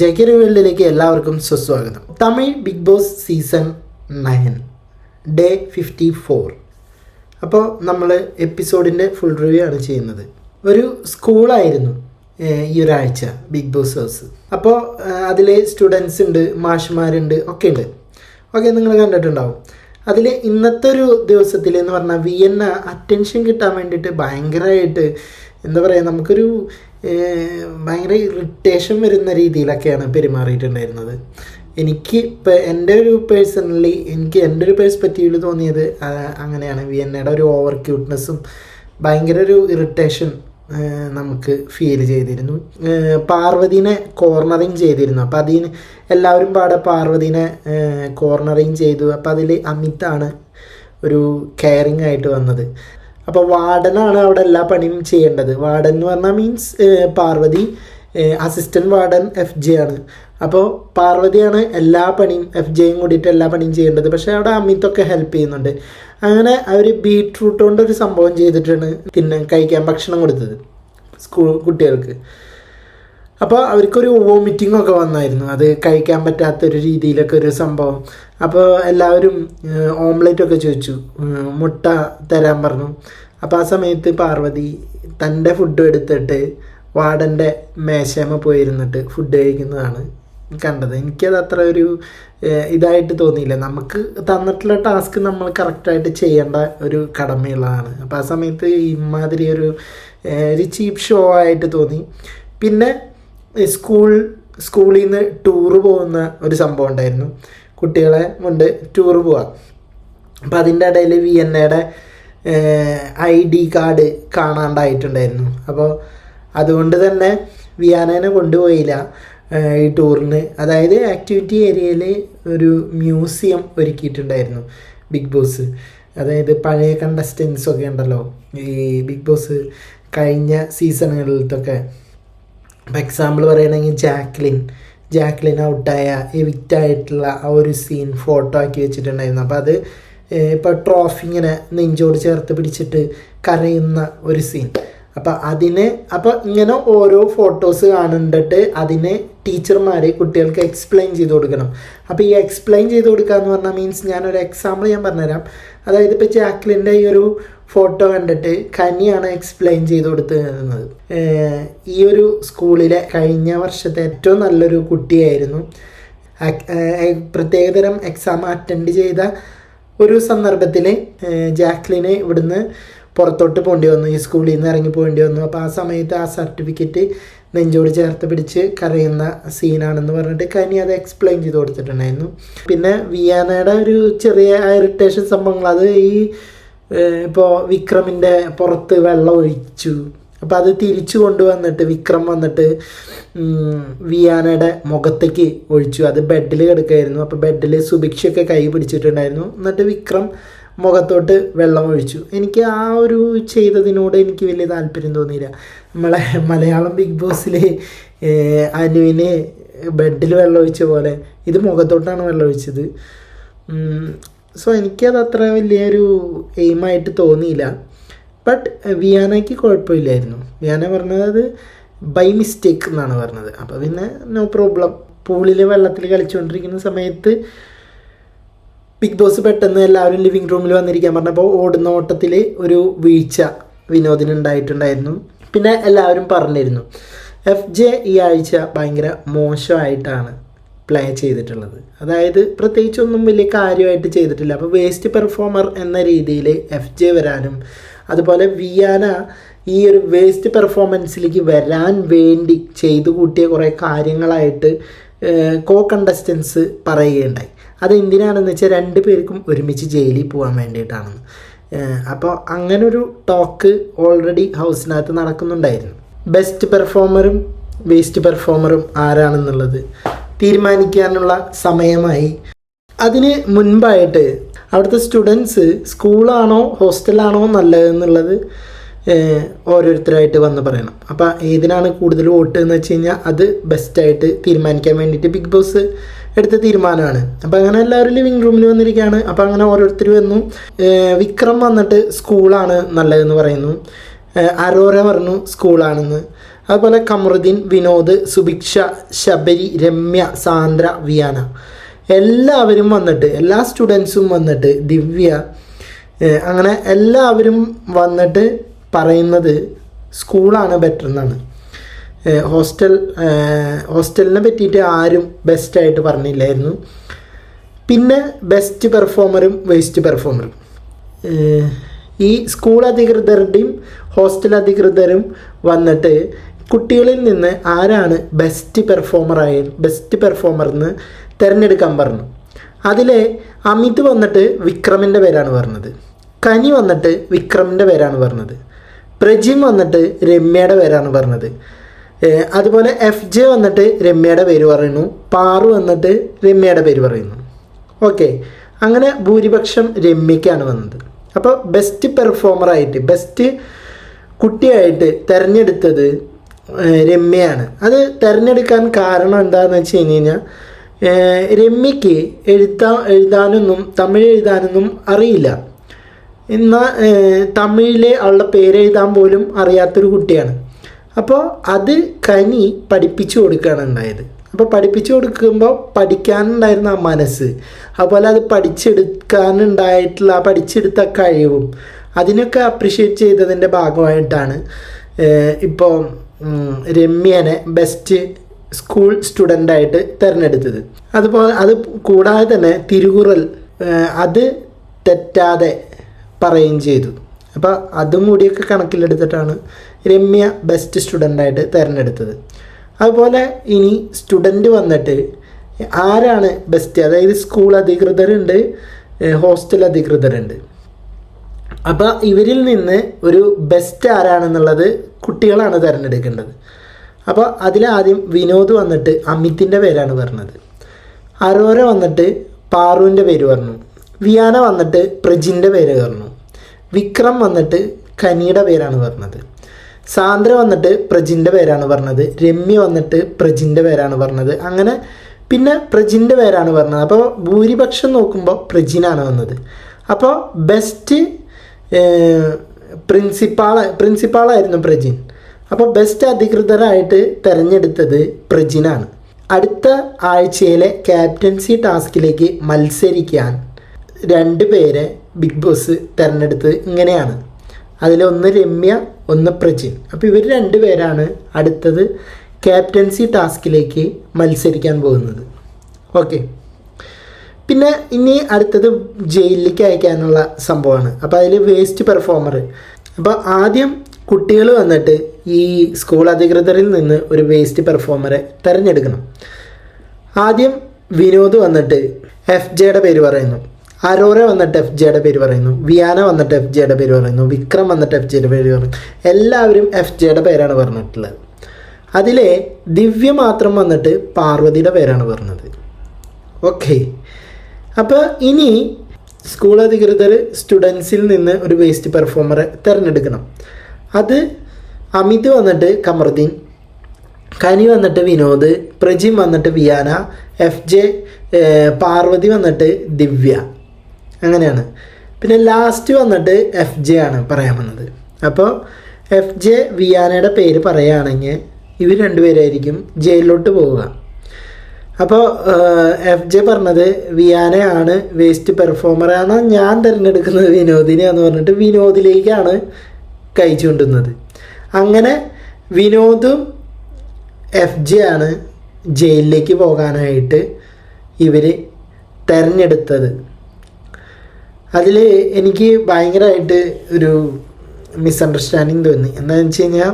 ജഗിരി വേൾഡിലേക്ക് എല്ലാവർക്കും സുസ്വാഗതം. Tamil Bigg Boss season nine day fifty four. അപ്പോൾ നമ്മൾ എപ്പിസോഡിന്റെ ഫുൾ റിവ്യൂ ആണ് ചെയ്യുന്നത്. ഒരു സ്കൂളായിരുന്നു ഈ ഒരാഴ്ച ബിഗ് ബോസ് ഹൗസ് അപ്പോൾ അതിൽ സ്റ്റുഡൻസ് ഉണ്ട് മാഷുമാരുണ്ട് ഒക്കെ ഉണ്ട്. ഓക്കെ നിങ്ങൾ കണ്ടിട്ടുണ്ടാവും. അതിൽ ഇന്നത്തെ ഒരു ദിവസത്തിൽ എന്ന് പറഞ്ഞാൽ വിയന്ന അറ്റൻഷൻ കിട്ടാൻ വേണ്ടിയിട്ട് ഭയങ്കരമായിട്ട് എന്താ പറയുക നമുക്കൊരു ഭയങ്കര ഇറിറ്റേഷൻ വരുന്ന രീതിയിലൊക്കെയാണ് പെരുമാറിയിട്ടുണ്ടായിരുന്നത്. എനിക്ക് ഇപ്പം എന്റെ ഒരു പേഴ്സണലി എനിക്ക് എന്റെ ഒരു പേഴ്സ്പെക്റ്റീവിൽ തോന്നിയത് അങ്ങനെയാണ്. വിയന്നയുടെ ഒരു ഓവർ ക്യൂട്ട്നെസ്സും ഭയങ്കര ഒരു ഇറിറ്റേഷൻ നമുക്ക് ഫീൽ ചെയ്തിരുന്നു. പാർവതിനെ കോർണറിങ് ചെയ്തിരുന്നു. അപ്പം അതിന് എല്ലാവരും പാടെ പാർവതിനെ കോർണറിങ് ചെയ്തു. അപ്പം അതിൽ അമിതാണ് ഒരു കെയറിങ് ആയിട്ട് വന്നത്. അപ്പോൾ വാർഡനാണ് അവിടെ എല്ലാ പണിയും ചെയ്യേണ്ടത്. വാർഡൻ എന്ന് പറഞ്ഞാൽ means Parvathi assistant warden F J ആണ്. അപ്പോൾ പാർവതിയാണ് എല്ലാ പണിയും എഫ് ജെയും കൂടിയിട്ട് എല്ലാ പണിയും ചെയ്യേണ്ടത്. പക്ഷേ അവിടെ അമിത്തൊക്കെ ഹെൽപ്പ് ചെയ്യുന്നുണ്ട്. അങ്ങനെ അവർ ബീട്രൂട്ട് കൊണ്ട് ഒരു സംഭവം ചെയ്തിട്ടാണ് തിന്നാൻ കഴിക്കാൻ ഭക്ഷണം കൊടുത്തത്. സ്കൂൾ കുട്ടികൾക്ക്. അപ്പോൾ അവർക്കൊരു വോമിറ്റിംഗ് ഒക്കെ വന്നായിരുന്നു. അത് കഴിക്കാൻ പറ്റാത്തൊരു രീതിയിലൊക്കെ ഒരു സംഭവം. അപ്പോൾ എല്ലാവരും ഓംലെറ്റ് ഒക്കെ ചോദിച്ചു. മുട്ട തരാൻ പറഞ്ഞു. അപ്പോൾ ആ സമയത്ത് പാർവതി തന്റെ ഫുഡ് എടുത്തിട്ട് വാർഡന്റെ മേശമ പോയിരുന്നിട്ട് ഫുഡ് കഴിക്കുന്നതാണ് കണ്ടത്. എനിക്കത് അത്ര ഒരു ഇതായിട്ട് തോന്നിയില്ല. നമുക്ക് തന്നിട്ടുള്ള ടാസ്ക് നമ്മൾ കറക്റ്റായിട്ട് ചെയ്യേണ്ട ഒരു കടമയുള്ളതാണ്. അപ്പോൾ ആ സമയത്ത് ഇമാതിരി ഒരു ഒരു ചീപ്പ് ഷോ ആയിട്ട് തോന്നി. പിന്നെ സ്കൂൾ സ്കൂളിൽ നിന്ന് ടൂറ് പോകുന്ന ഒരു സംഭവം ഉണ്ടായിരുന്നു. കുട്ടികളെ കൊണ്ട് ടൂറ് പോവാം. അപ്പം അതിന്റെ ഇടയിൽ വി എൻ എയുടെ ഐ ഡി കാർഡ് കാണാണ്ടായിട്ടുണ്ടായിരുന്നു. അപ്പോൾ അതുകൊണ്ട് തന്നെ വിയാനേനെ കൊണ്ടുപോയില്ല ഈ ടൂറിന് അതായത് ആക്ടിവിറ്റി ഏരിയയിൽ ഒരു മ്യൂസിയം ഒരുക്കിയിട്ടുണ്ടായിരുന്നു ബിഗ് ബോസ് അതായത് പഴയ കണ്ടസ്റ്റൻസ് ഒക്കെ ഉണ്ടല്ലോ ഈ ബിഗ് ബോസ് കഴിഞ്ഞ സീസണുകളിലത്തൊക്കെ ഇപ്പം എക്സാമ്പിൾ പറയുകയാണെങ്കിൽ ജാക്ലിൻ ജാക്ലിൻ ഔട്ടായ എവിക്റ്റ് ആയിട്ടുള്ള ആ ഒരു സീൻ ഫോട്ടോ ആക്കി വെച്ചിട്ടുണ്ടായിരുന്നു. അപ്പോൾ അത് ഇപ്പോൾ ട്രോഫി ഇങ്ങനെ നെഞ്ചോട് ചേർത്ത് പിടിച്ചിട്ട് കരയുന്ന ഒരു സീൻ അപ്പോൾ അതിന് അപ്പോൾ ഇങ്ങനെ ഓരോ ഫോട്ടോസ് കാണുന്നിട്ട് അതിന് ടീച്ചർമാർ കുട്ടികൾക്ക് എക്സ്പ്ലെയിൻ ചെയ്ത് കൊടുക്കണം. അപ്പോൾ ഈ എക്സ്പ്ലെയിൻ ചെയ്ത് കൊടുക്കുക എന്ന് പറഞ്ഞാൽ മീൻസ് ഞാനൊരു എക്സാമ്പിൾ ഞാൻ പറഞ്ഞുതരാം. അതായത് ഇപ്പോൾ ജാക്ലിന്റെ ഈ ഒരു ഫോട്ടോ കണ്ടിട്ട് കനിയാണ് എക്സ്പ്ലെയിൻ ചെയ്ത് കൊടുത്തിരുന്നത് ഈ ഒരു സ്കൂളിലെ കഴിഞ്ഞ വർഷത്തെ ഏറ്റവും നല്ലൊരു കുട്ടിയായിരുന്നു. പ്രത്യേകതരം എക്സാം അറ്റൻഡ് ചെയ്ത ഒരു സന്ദർഭത്തിൽ ജാക്ലിന് ഇവിടുന്ന് പുറത്തോട്ട് പോകേണ്ടി വന്നു. ഈ സ്കൂളിൽ നിന്ന് ഇറങ്ങി പോകേണ്ടി വന്നു. അപ്പോൾ ആ സമയത്ത് ആ സർട്ടിഫിക്കറ്റ് നെഞ്ചോട് ചേർത്ത് പിടിച്ച് കരയുന്ന സീനാണെന്ന് പറഞ്ഞിട്ട് കനി അത് എക്സ്പ്ലെയിൻ ചെയ്ത് കൊടുത്തിട്ടുണ്ടായിരുന്നു. പിന്നെ വിയാനയുടെ ഒരു ചെറിയ ഇറിറ്റേഷൻ സംഭവങ്ങൾ അത് ഈ ഇപ്പോൾ വിക്രമിന്റെ പുറത്ത് വെള്ളം ഒഴിച്ചു. അപ്പോൾ അത് തിരിച്ചു കൊണ്ടുവന്നിട്ട് വിക്രം വന്നിട്ട് വിയാനയുടെ മുഖത്തേക്ക് ഒഴിച്ചു. അത് ബെഡിൽ കിടക്കായിരുന്നു. അപ്പോൾ ബെഡിൽ സുഭിക്ഷയൊക്കെ കൈ പിടിച്ചിട്ടുണ്ടായിരുന്നു. എന്നിട്ട് വിക്രം മുഖത്തോട്ട് വെള്ളം ഒഴിച്ചു. എനിക്ക് ആ ഒരു ചെയ്തതിനോട് എനിക്ക് വലിയ താല്പര്യം തോന്നിയില്ല. നമ്മളെ മലയാളം ബിഗ് ബോസിൽ അനുവിന് ബെഡിൽ വെള്ളം ഒഴിച്ച പോലെ ഇത് മുഖത്തോട്ടാണ് വെള്ളം ഒഴിച്ചത്. സോ എനിക്കത് അത്ര വലിയൊരു എയിമായിട്ട് തോന്നിയില്ല. ബട്ട് വിയാനയ്ക്ക് കുഴപ്പമില്ലായിരുന്നു. വിയാന പറഞ്ഞത് ബൈ മിസ്റ്റേക്ക് എന്നാണ് പറഞ്ഞത്. അപ്പോൾ പിന്നെ നോ പ്രോബ്ലം പൂളിൽ വെള്ളത്തിൽ കളിച്ചുകൊണ്ടിരിക്കുന്ന സമയത്ത് ബിഗ് ബോസ് പെട്ടെന്ന് എല്ലാവരും ലിവിങ് റൂമിൽ വന്നിരിക്കാൻ പറഞ്ഞപ്പോൾ ഓടുന്ന ഓട്ടത്തിൽ ഒരു വീഴ്ച വിനോദിന് ഉണ്ടായിട്ടുണ്ടായിരുന്നു. പിന്നെ എല്ലാവരും പറഞ്ഞിരുന്നു. എഫ് ജെ ഈ ആഴ്ച ഭയങ്കര മോശമായിട്ടാണ്. പ്ലേ ചെയ്തിട്ടുള്ളത്. അതായത് പ്രത്യേകിച്ചൊന്നും വലിയ കാര്യമായിട്ട് ചെയ്തിട്ടില്ല. അപ്പോൾ വേസ്റ്റ് പെർഫോമർ എന്ന രീതിയിൽ എഫ് ജെ വരാനും അതുപോലെ വിയാന ഈ ഒരു വേസ്റ്റ് പെർഫോമൻസിലേക്ക് വരാൻ വേണ്ടി ചെയ്തു കൂട്ടിയ കുറേ കാര്യങ്ങളായിട്ട് കോ കണ്ടസ്റ്റൻസ് പറയുകയുണ്ടായി. അത് എന്തിനാണെന്ന് വെച്ചാൽ രണ്ട് പേർക്കും ഒരുമിച്ച് ജയിലിൽ പോകാൻ വേണ്ടിയിട്ടാണെന്ന്. അപ്പോൾ അങ്ങനൊരു ടോക്ക് ഓൾറെഡി ഹൗസിനകത്ത് നടക്കുന്നുണ്ടായിരുന്നു. ബെസ്റ്റ് പെർഫോമറും വേസ്റ്റ് പെർഫോമറും ആരാണെന്നുള്ളത്? തീരുമാനിക്കാനുള്ള സമയമായി. അതിന് മുൻപായിട്ട് അവിടുത്തെ സ്റ്റുഡൻസ് സ്കൂളാണോ ഹോസ്റ്റലാണോ നല്ലതെന്നുള്ളത് ഓരോരുത്തരായിട്ട് വന്ന് പറയണം. അപ്പോൾ ഏതിനാണ് കൂടുതൽ വോട്ട് എന്ന് വെച്ച് കഴിഞ്ഞാൽ അത് ബെസ്റ്റായിട്ട് തീരുമാനിക്കാൻ വേണ്ടിയിട്ട് ബിഗ് ബോസ് എടുത്ത തീരുമാനമാണ്. അപ്പോൾ അങ്ങനെ എല്ലാവരും ലിവിങ് റൂമിൽ വന്നിരിക്കുകയാണ് അപ്പോൾ അങ്ങനെ ഓരോരുത്തർ വന്നു. വിക്രം വന്നിട്ട് സ്കൂളാണ് നല്ലതെന്ന് പറയുന്നു. അരോര പറഞ്ഞു സ്കൂളാണെന്ന് അതുപോലെ കമറുദ്ദീൻ വിനോദ് സുഭിക്ഷ ശബരി രമ്യ സാന്ദ്ര വിയാന. എല്ലാവരും വന്നിട്ട് എല്ലാ സ്റ്റുഡൻസും വന്നിട്ട് ദിവ്യ അങ്ങനെ എല്ലാവരും വന്നിട്ട് പറയുന്നത് സ്കൂളാണ് ബെറ്റർ എന്നാണ് ഹോസ്റ്റൽ ഹോസ്റ്റലിനെ പറ്റിയിട്ട് ആരും ബെസ്റ്റായിട്ട് പറഞ്ഞില്ലായിരുന്നു. പിന്നെ ബെസ്റ്റ് പെർഫോമറും വേസ്റ്റ് പെർഫോമറും ഈ സ്കൂൾ അധികൃതരുടെയും ഹോസ്റ്റൽ അധികൃതരും വന്നിട്ട് കുട്ടികളിൽ നിന്ന് ആരാണ് ബെസ്റ്റ് പെർഫോമറായ ബെസ്റ്റ് പെർഫോമർ എന്ന് തിരഞ്ഞെടുക്കാൻ പറഞ്ഞു. അതിലെ അമിത് വന്നിട്ട് വിക്രമിന്റെ പേരാണ് പറഞ്ഞത്. കനി വന്നിട്ട് വിക്രമിന്റെ പേരാണ് പറഞ്ഞത്. പ്രജിം വന്നിട്ട് രമ്യയുടെ പേരാണ് പറഞ്ഞത്. അതുപോലെ എഫ് ജെ വന്നിട്ട് രമ്യയുടെ പേര് പറയുന്നു. പാറു വന്നിട്ട് രമ്യയുടെ പേര് പറയുന്നു. ഓക്കെ അങ്ങനെ ഭൂരിപക്ഷം രമ്യയ്ക്കാണ് വന്നത്. അപ്പോൾ ബെസ്റ്റ് പെർഫോമറായിട്ട് ബെസ്റ്റ് കുട്ടിയായിട്ട് തിരഞ്ഞെടുത്തത് രമ്യയാണ്. അത് തിരഞ്ഞെടുക്കാൻ കാരണം എന്താണെന്ന് വെച്ച് കഴിഞ്ഞ് കഴിഞ്ഞാൽ രമ്യയ്ക്ക് രമ്യക്ക് എഴുതാ എഴുതാനൊന്നും തമിഴ് എഴുതാനൊന്നും അറിയില്ല. എന്നാൽ തമിഴിലെ അവളുടെ പേരെഴുതാൻ പോലും അറിയാത്തൊരു കുട്ടിയാണ്. അപ്പോൾ അത് കനി പഠിപ്പിച്ചു കൊടുക്കുകയാണ് ഉണ്ടായത്. അപ്പോൾ പഠിപ്പിച്ചു കൊടുക്കുമ്പോൾ പഠിക്കാനുണ്ടായിരുന്ന ആ മനസ്സ് അതുപോലെ അത് പഠിച്ചെടുക്കാനുണ്ടായിട്ടുള്ള ആ പഠിച്ചെടുത്ത കഴിവും അതിനൊക്കെ അപ്രിഷ്യേറ്റ് ചെയ്തതിന്റെ ഭാഗമായിട്ടാണ് ഇപ്പോൾ രമ്യനെ ബെസ്റ്റ് സ്കൂൾ സ്റ്റുഡന്റായിട്ട് തിരഞ്ഞെടുത്തത്. അതുപോലെ അത് കൂടാതെ തന്നെ തിരുകുറൽ അത് തെറ്റാതെ പറയുകയും ചെയ്തു. അപ്പോൾ അതും കൂടിയൊക്കെ കണക്കിലെടുത്തിട്ടാണ് രമ്യ ബെസ്റ്റ് സ്റ്റുഡന്റായിട്ട് തിരഞ്ഞെടുത്തത്. അതുപോലെ ഇനി സ്റ്റുഡന്റ് വന്നിട്ട് ആരാണ് ബെസ്റ്റ് അതായത് സ്കൂൾ അധികൃതരുണ്ട് ഹോസ്റ്റൽ അധികൃതരുണ്ട്. അപ്പോൾ ഇവരിൽ നിന്ന് ഒരു ബെസ്റ്റ് ആരാണെന്നുള്ളത് കുട്ടികളാണ് തിരഞ്ഞെടുക്കേണ്ടത്. അപ്പോൾ അതിലാദ്യം വിനോദ് വന്നിട്ട് അമിത്തിന്റെ പേരാണ് പറഞ്ഞത്. അരോര വന്നിട്ട് പാറുവിന്റെ പേര് പറഞ്ഞു. വിയാന വന്നിട്ട് പ്രജിന്റെ പേര് പറഞ്ഞു. വിക്രം വന്നിട്ട് കനിയുടെ പേരാണ് പറഞ്ഞത്. സാന്ദ്ര വന്നിട്ട് പ്രജിന്റെ പേരാണ് പറഞ്ഞത്. രമ്യ വന്നിട്ട് പ്രജിന്റെ പേരാണ് പറഞ്ഞത്. അങ്ങനെ പിന്നെ പ്രജിന്റെ പേരാണ് പറഞ്ഞത്. അപ്പോൾ ഭൂരിപക്ഷം നോക്കുമ്പോൾ പ്രജിനാണ് വന്നത്. അപ്പോൾ ബെസ്റ്റ് പ്രിൻസിപ്പാൾ പ്രിൻസിപ്പാളായിരുന്നു പ്രജിൻ. അപ്പോൾ ബെസ്റ്റ് അധികൃതരായിട്ട് തിരഞ്ഞെടുത്തത് പ്രജിനാണ്. അടുത്ത ആഴ്ചയിലെ ക്യാപ്റ്റൻസി ടാസ്കിലേക്ക് മത്സരിക്കാൻ രണ്ട് പേരെ ബിഗ് ബോസ് തിരഞ്ഞെടുത്തത് ഇങ്ങനെയാണ്. അതിലൊന്ന് രമ്യ ഒന്ന് പ്രജിൻ. അപ്പോൾ ഇവർ രണ്ട് പേരാണ് അടുത്തത് ക്യാപ്റ്റൻസി ടാസ്കിലേക്ക് മത്സരിക്കാൻ പോകുന്നത്. ഓക്കെ പിന്നെ ഇനി അടുത്തത് ജയിലിലേക്ക് അയക്കാനുള്ള സംഭവമാണ്. അപ്പോൾ അതിൽ വേസ്റ്റ് പെർഫോമർ അപ്പോൾ ആദ്യം കുട്ടികൾ വന്നിട്ട് ഈ സ്കൂൾ അധികൃതരിൽ നിന്ന് ഒരു വേസ്റ്റ് പെർഫോമറെ തിരഞ്ഞെടുക്കണം. ആദ്യം വിനോദ് വന്നിട്ട് എഫ് ജെയുടെ പേര് പറയുന്നു. അരോറ വന്നിട്ട് എഫ് ജെയുടെ പേര് പറയുന്നു. വിയാന വന്നിട്ട് എഫ് ജെയുടെ പേര് പറയുന്നു. വിക്രം വന്നിട്ട് എഫ് ജെയുടെ പേര് പറയുന്നു. എല്ലാവരും എഫ് ജെയുടെ പേരാണ് പറഞ്ഞിട്ടുള്ളത്. അതിലെ ദിവ്യ മാത്രം വന്നിട്ട് പാർവതിയുടെ പേരാണ് പറഞ്ഞത്. ഓക്കെ അപ്പോൾ ഇനി സ്കൂൾ അധികൃതർ സ്റ്റുഡൻസിൽ നിന്ന് ഒരു വേസ്റ്റ് പെർഫോമറെ തിരഞ്ഞെടുക്കണം. അത് അമിത് വന്നിട്ട് കമറുദ്ദീൻ കനി വന്നിട്ട് വിനോദ് പ്രജിം വന്നിട്ട് വിയാന എഫ് ജെ പാർവതി വന്നിട്ട് ദിവ്യ. അങ്ങനെയാണ്. പിന്നെ ലാസ്റ്റ് വന്നിട്ട് എഫ് ജെ ആണ് പറയാൻ വന്നത്. അപ്പോൾ എഫ് ജെ വിയാനയുടെ പേര് പറയുകയാണെങ്കിൽ ഇവർ രണ്ടുപേരായിരിക്കും ജയിലിലോട്ട് പോവുക. അപ്പോൾ എഫ് ജെ പറഞ്ഞത് വിയാനയാണ് വേസ്റ്റ് പെർഫോമറാണ് ഞാൻ തിരഞ്ഞെടുക്കുന്നത് വിനോദിനെയാന്ന് പറഞ്ഞിട്ട് വിനോദിലേക്കാണ് കൈ ചൂണ്ടുന്നത് അങ്ങനെ വിനോദും എഫ് ജെ ആണ് ജയിലിലേക്ക് പോകാനായിട്ട് ഇവർ തിരഞ്ഞെടുത്തത്. അതിൽ എനിക്ക് ഭയങ്കരമായിട്ട് ഒരു മിസ്അണ്ടർസ്റ്റാൻഡിങ് തോന്നി. എന്താണെന്ന് വെച്ച് കഴിഞ്ഞാൽ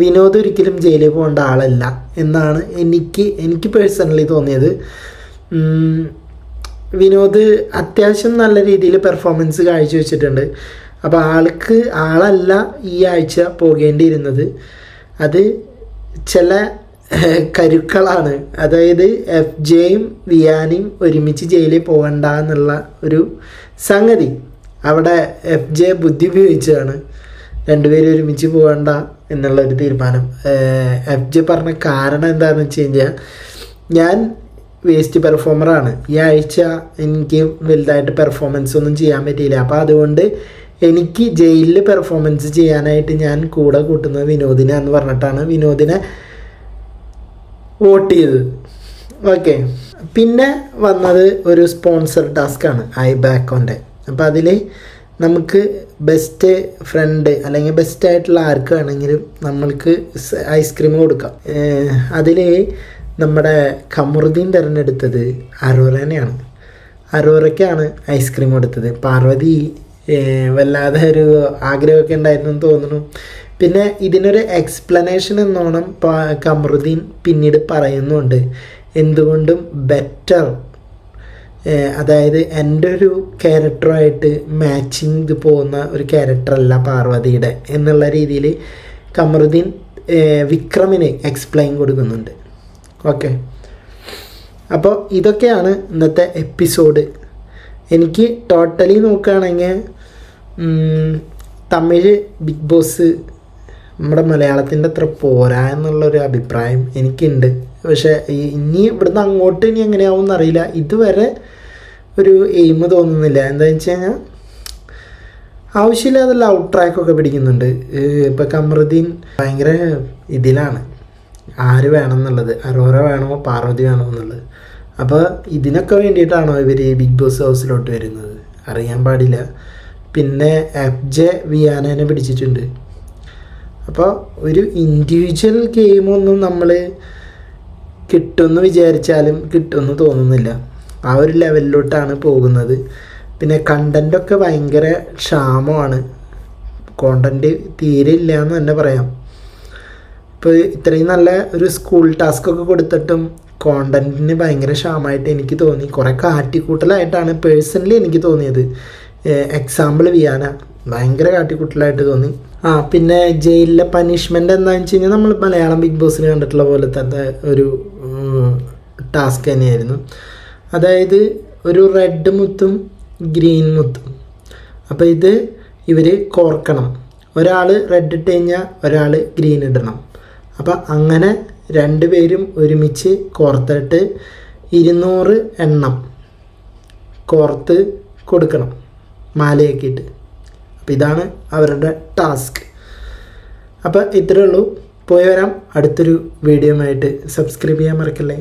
വിനോദ് ഒരിക്കലും ജയിലിൽ പോകേണ്ട ആളല്ല. എന്നാണ് എനിക്ക് എനിക്ക് പേഴ്സണലി തോന്നിയത്. വിനോദ് അത്യാവശ്യം നല്ല രീതിയിൽ പെർഫോമൻസ് കാഴ്ചവെച്ചിട്ടുണ്ട് അപ്പോൾ ആൾക്ക് ആളല്ല ഈ ആഴ്ച പോകേണ്ടിയിരുന്നത്. അത് ചില കരുക്കളാണ്. അതായത് എഫ് ജെയും വിയാനിയും ഒരുമിച്ച് ജയിലിൽ പോകണ്ട എന്നുള്ള ഒരു സംഗതി. അവിടെ എഫ് ജെ ബുദ്ധി ഉപയോഗിച്ചാണ് രണ്ടുപേരും ഒരുമിച്ച് പോകണ്ട എന്നുള്ള ഒരു തീരുമാനം എഫ് ജെ പറഞ്ഞ കാരണം എന്താണെന്ന് വെച്ച് കഴിഞ്ഞാൽ ഞാൻ വേസ്റ്റ് പെർഫോമറാണ്. ഈ ആഴ്ച എനിക്ക് വലുതായിട്ട് പെർഫോമൻസ് ഒന്നും ചെയ്യാൻ പറ്റിയില്ല. അപ്പോൾ അതുകൊണ്ട് എനിക്ക് ജയിലിൽ പെർഫോമൻസ് ചെയ്യാനായിട്ട് ഞാൻ കൂടെ കൂട്ടുന്നത് വിനോദിനെ എന്ന് പറഞ്ഞിട്ടാണ് വിനോദിനെ വോട്ട് ചെയ്തത്. ഓക്കെ. പിന്നെ വന്നത് ഒരു സ്പോൺസർ ടാസ്ക്കാണ് ഐ ബാക്കോന്റെ അപ്പോൾ അതിൽ നമുക്ക് ബെസ്റ്റ് ഫ്രണ്ട് അല്ലെങ്കിൽ ബെസ്റ്റ് ആയിട്ടുള്ള ആർക്ക് വേണമെങ്കിലും നമ്മൾക്ക് ഐസ്ക്രീം കൊടുക്കാം. അതിൽ നമ്മുടെ കമറുദ്ദീൻ തിരഞ്ഞെടുത്തത് അറോറനെയാണ് അറോറയ്ക്കാണ് ഐസ്ക്രീം കൊടുത്തത് പാർവതി വല്ലാതെ ഒരു ആഗ്രഹമൊക്കെ ഉണ്ടായിരുന്നു എന്ന് തോന്നുന്നു. പിന്നെ ഇതിനൊരു എക്സ്പ്ലനേഷൻ എന്നോണം കമറുദ്ദീൻ പിന്നീട് പറയുന്നുണ്ട്. എന്തുകൊണ്ടും ബെറ്റർ അതായത് എന്റെ ഒരു ക്യാരക്ടറുമായിട്ട് മാച്ചിങ് പോകുന്ന ഒരു ക്യാരക്ടറല്ല പാർവതിയുടെ എന്നുള്ള രീതിയിൽ കമറുദ്ദീൻ വിക്രമിന് എക്സ്പ്ലെയിൻ കൊടുക്കുന്നുണ്ട്. ഓക്കെ അപ്പോൾ ഇതൊക്കെയാണ് ഇന്നത്തെ എപ്പിസോഡ് എനിക്ക് ടോട്ടലി നോക്കുകയാണെങ്കിൽ തമിഴ് ബിഗ് ബോസ് നമ്മുടെ മലയാളത്തിന്റെ അത്ര പോരാ എന്നുള്ളൊരു അഭിപ്രായം എനിക്കുണ്ട്. പക്ഷേ ഈ- ഇനി ഇവിടുന്ന് അങ്ങോട്ട് ഇനി എങ്ങനെയാവും എന്നറിയില്ല ഇതുവരെ ഒരു എയിം തോന്നുന്നില്ല. എന്താണെന്ന് വെച്ച് കഴിഞ്ഞാൽ ആവശ്യമില്ലാതെ ലൗഡ് ട്രാക്കൊക്കെ പിടിക്കുന്നുണ്ട്. ഇപ്പം കമറുദ്ദീൻ ഭയങ്കര ഇതിലാണ്. ആര് വേണം എന്നുള്ളത് അറോറ വേണോ? പാർവതി വേണോ എന്നുള്ളത്? അപ്പോൾ ഇതിനൊക്കെ വേണ്ടിയിട്ടാണോ ഇവർ ബിഗ് ബോസ് ഹൗസിലോട്ട് വരുന്നത്? അറിയാൻ പാടില്ല. പിന്നെ എഫ് ജെ വിയാനനെ പിടിച്ചിട്ടുണ്ട്. അപ്പോൾ ഒരു ഇൻഡിവിജ്വൽ ഗെയിമൊന്നും നമ്മൾ കിട്ടുമെന്ന് വിചാരിച്ചാലും കിട്ടുമെന്ന് തോന്നുന്നില്ല. ആ ഒരു ലെവലിലോട്ടാണ് പോകുന്നത്. പിന്നെ കണ്ടന്റൊക്കെ ഭയങ്കര ക്ഷാമമാണ്. കോണ്ടന്റ് തീരെ ഇല്ല എന്ന് തന്നെ പറയാം. ഇപ്പോൾ ഇത്രയും നല്ല ഒരു സ്കൂൾ ടാസ്ക് ഒക്കെ കൊടുത്തിട്ടും കോണ്ടന്റിന് ഭയങ്കര ക്ഷാമമായിട്ട് എനിക്ക് തോന്നി. കുറേ കാട്ടിക്കൂട്ടലായിട്ടാണ് പേഴ്സണലി എനിക്ക് തോന്നിയത്. എക്സാമ്പിൾ വിയാന. ഭയങ്കര കാട്ടിക്കൂട്ടലായിട്ട് തോന്നി. ആ പിന്നെ ജയിലിലെ പനിഷ്മെന്റ് എന്താണെന്ന് വെച്ച് കഴിഞ്ഞാൽ നമ്മൾ മലയാളം ബിഗ് ബോസിൽ കണ്ടിട്ടുള്ള പോലെ തന്നെ ഒരു ടാസ്ക് തന്നെയായിരുന്നു. അതായത് ഒരു റെഡ് മുത്തും ഗ്രീൻ മുത്തും. അപ്പോൾ ഇത് ഇവർ കോർക്കണം. ഒരാൾ റെഡ് ഇട്ട് കഴിഞ്ഞാൽ ഒരാൾ ഗ്രീൻ ഇടണം. അപ്പോൾ അങ്ങനെ രണ്ടുപേരും ഒരുമിച്ച് കോർത്തിട്ട് ഇരുന്നൂറ് എണ്ണം കോർത്ത് കൊടുക്കണം മാലയാക്കിയിട്ട് അപ്പോൾ ഇതാണ് അവരുടെ ടാസ്ക് അപ്പോൾ ഇത്രയേ ഉള്ളൂ. പോയി വരാം. അടുത്തൊരു വീഡിയോ ആയിട്ട് സബ്സ്ക്രൈബ് ചെയ്യാൻ മറക്കല്ലേ?